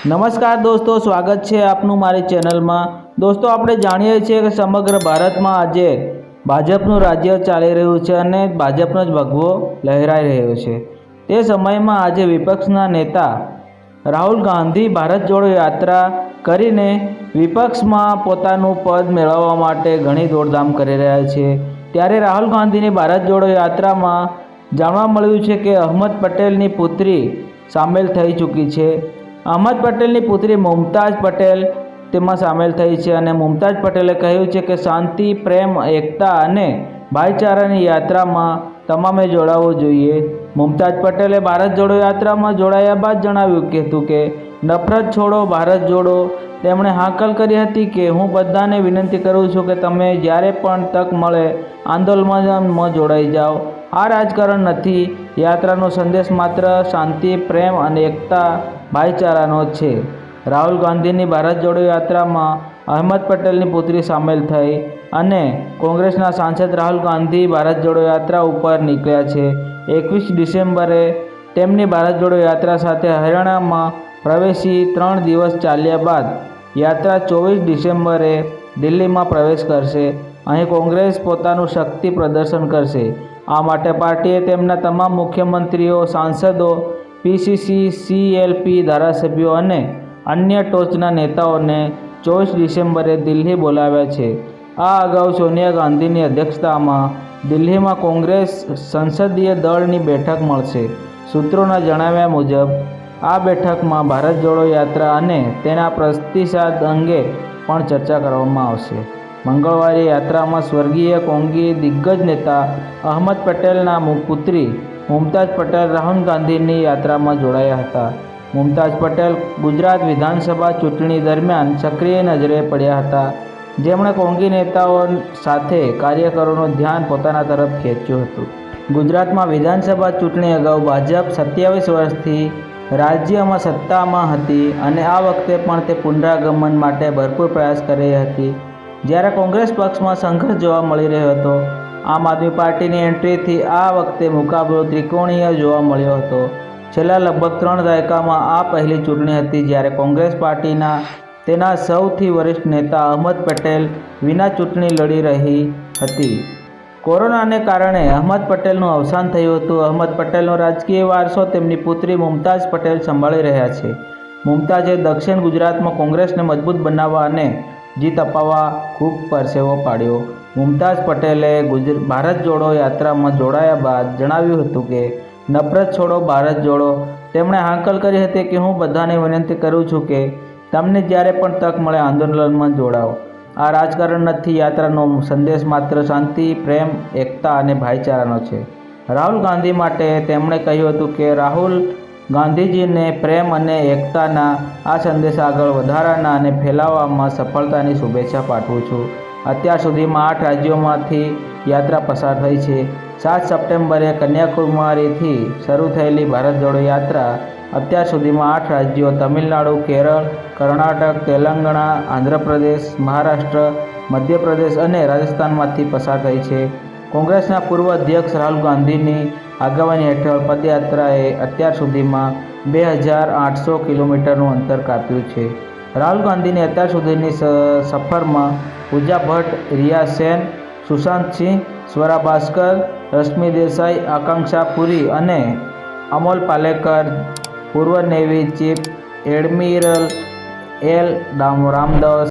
નમસ્કાર દોસ્તો, સ્વાગત છે આપનું મારી ચેનલમાં. દોસ્તો, આપણે જાણીએ છીએ કે સમગ્ર ભારતમાં આજે ભાજપનું રાજ્ય ચાલી રહ્યું છે અને ભાજપનો જ ભગવો લહેરાઈ રહ્યો છે. તે સમયમાં આજે વિપક્ષના નેતા રાહુલ ગાંધી ભારત જોડો યાત્રા કરીને વિપક્ષમાં પોતાનું પદ મેળવવા માટે ઘણી દોડધામ કરી રહ્યા છે. ત્યારે રાહુલ ગાંધીની ભારત જોડો યાત્રામાં જાણવા મળ્યું છે કે અહમદ પટેલની પુત્રી સામેલ થઈ ચૂકી છે. અહમદ પટેલની પુત્રી મુમતાઝ પટેલ તેમાં સામેલ થઈ છે અને મુમતાઝ પટેલે કહ્યું છે કે શાંતિ, પ્રેમ, એકતા અને ભાઈચારાની યાત્રામાં તમામે જોડાવવું જોઈએ. મુમતાઝ પટેલે ભારત જોડો યાત્રામાં જોડાયા બાદ જણાવ્યું કે હતું કે, નફરત છોડો, ભારત જોડો. તેમણે હાકલ કરી હતી કે, હું બધાને વિનંતી કરું છું કે તમે જ્યારે પણ તક મળે, આંદોલનમાં જોડાઈ જાઓ. આ રાજકારણ નથી. યાત્રાનો સંદેશ માત્ર શાંતિ, પ્રેમ અને એકતા ભાઈચારાનો છે. રાહુલ ગાંધીની ભારત જોડો યાત્રામાં અહેમદ પટેલની પુત્રી સામેલ થઈ અને કોંગ્રેસના સાંસદ રાહુલ ગાંધી ભારત જોડો યાત્રા ઉપર નીકળ્યા છે. એકવીસ ડિસેમ્બરે તેમની ભારત જોડો યાત્રા સાથે હરિયાણામાં પ્રવેશી ત્રણ દિવસ ચાલ્યા બાદ યાત્રા ચોવીસ ડિસેમ્બરે દિલ્હીમાં પ્રવેશ કરશે. અહીં કોંગ્રેસ પોતાનું શક્તિ પ્રદર્શન કરશે. આ માટે પાર્ટીએ તેમના તમામ મુખ્યમંત્રીઓ, સાંસદો પીસીસી, સીએલપી ધારાસભ્યો અને અન્ય ટોચના નેતાઓને ચોવીસ ડિસેમ્બરે દિલ્હી બોલાવ્યા છે. આ અગાઉ સોનિયા ગાંધીની અધ્યક્ષતામાં દિલ્હીમાં કોંગ્રેસ સંસદીય દળની બેઠક મળશે. સૂત્રોના જણાવ્યા મુજબ, આ બેઠકમાં ભારત જોડો યાત્રા અને તેના પ્રતિસાદ અંગે પણ ચર્ચા કરવામાં આવશે. મંગળવારે યાત્રામાં સ્વર્ગીય કોંગી દિગ્ગજ નેતા અહમદ પટેલના પુત્રી મુમતાઝ પટેલ રાહુલ ગાંધીની યાત્રામાં જોડાયા હતા. મુમતાજ પટેલ ગુજરાત વિધાનસભા ચૂંટણી દરમિયાન સક્રિય નજરે પડ્યા હતા. જેમણે કોંગી નેતાઓ સાથે કાર્યકરોનું ધ્યાન પોતાના તરફ ખેંચ્યું હતું. ગુજરાતમાં વિધાનસભા ચૂંટણી અગાઉ ભાજપ સત્યાવીસ વર્ષથી રાજ્યમાં સત્તામાં હતી અને આ વખતે પણ તે પુનરાગમન માટે ભરપૂર પ્રયાસ કરી હતી. જ્યારે કોંગ્રેસ પક્ષમાં સંઘર્ષ જોવા મળી રહ્યો હતો આમ આદમી પાર્ટીની એન્ટ્રીથી આ વખતે મુકાબલો ત્રિકોણીય જોવા મળ્યો હતો. છેલ્લા લગભગ ત્રણ દાયકામાં આ પહેલી ચૂંટણી હતી જ્યારે કોંગ્રેસ પાર્ટીના તેના સૌથી વરિષ્ઠ નેતા અહમદ પટેલ વિના ચૂંટણી લડી રહી હતી. કોરોનાને કારણે અહમદ પટેલનું અવસાન થયું હતું. અહમદ પટેલનો રાજકીય વારસો તેમની પુત્રી મુમતાઝ પટેલ સંભાળી રહ્યા છે. મુમતાઝે દક્ષિણ ગુજરાતમાં કોંગ્રેસને મજબૂત બનાવવા અને જીત અપાવવા ખૂબ પરસેવો પાડ્યો. મુમતાઝ પટેલે ગુજરા, ભારત જોડો યાત્રામાં જોડાયા બાદ જણાવ્યું હતું કે, નફરત છોડો, ભારત જોડો. તેમણે હાંકલ કરી હતી કે, હું બધાને વિનંતી કરું છું કે, તમને જ્યારે પણ તક મળે આંદોલનમાં જોડાઓ. આ રાજકારણ નથી, યાત્રાનો સંદેશ માત્ર શાંતિ, પ્રેમ, એકતા અને ભાઈચારાનો છે. રાહુલ ગાંધી માટે તેમણે કહ્યું હતું કે, રાહુલ ગાંધીજીને પ્રેમ અને એકતાના આ સંદેશ આગળ વધારાના અને ફેલાવવામાં સફળતાની શુભેચ્છા પાઠવું છું. અત્યાર સુધીમાં આઠ રાજ્યોમાંથી યાત્રા પસાર થઈ છે. સાત સપ્ટેમ્બરે કન્યાકુમારીથી શરૂ થયેલી ભારત જોડો યાત્રા. અત્યાર સુધીમાં આઠ રાજ્યો તમિલનાડુ, કેરળ, કર્ણાટક, તેલંગણા, આંધ્રપ્રદેશ, મહારાષ્ટ્ર, મધ્યપ્રદેશ અને રાજસ્થાનમાંથી પસાર થઈ છે. કોંગ્રેસના પૂર્વ અધ્યક્ષ રાહુલ ગાંધીની આગેવાની હેઠળ પદયાત્રાએ અત્યાર સુધીમાં બે હજાર આઠસો કિલોમીટરનું અંતર કાપ્યું છે. રાહુલ ગાંધીની અત્યાર સુધીની સફરમાં પૂજા ભટ્ટ, રિયા સેન, સુશાંત સિંહ, સ્વરા ભાસ્કર, રશ્મિ દેસાઈ, આકાંક્ષા પુરી અને અમોલ પાલેકર, પૂર્વ navy chief admiral L Ram Ramdas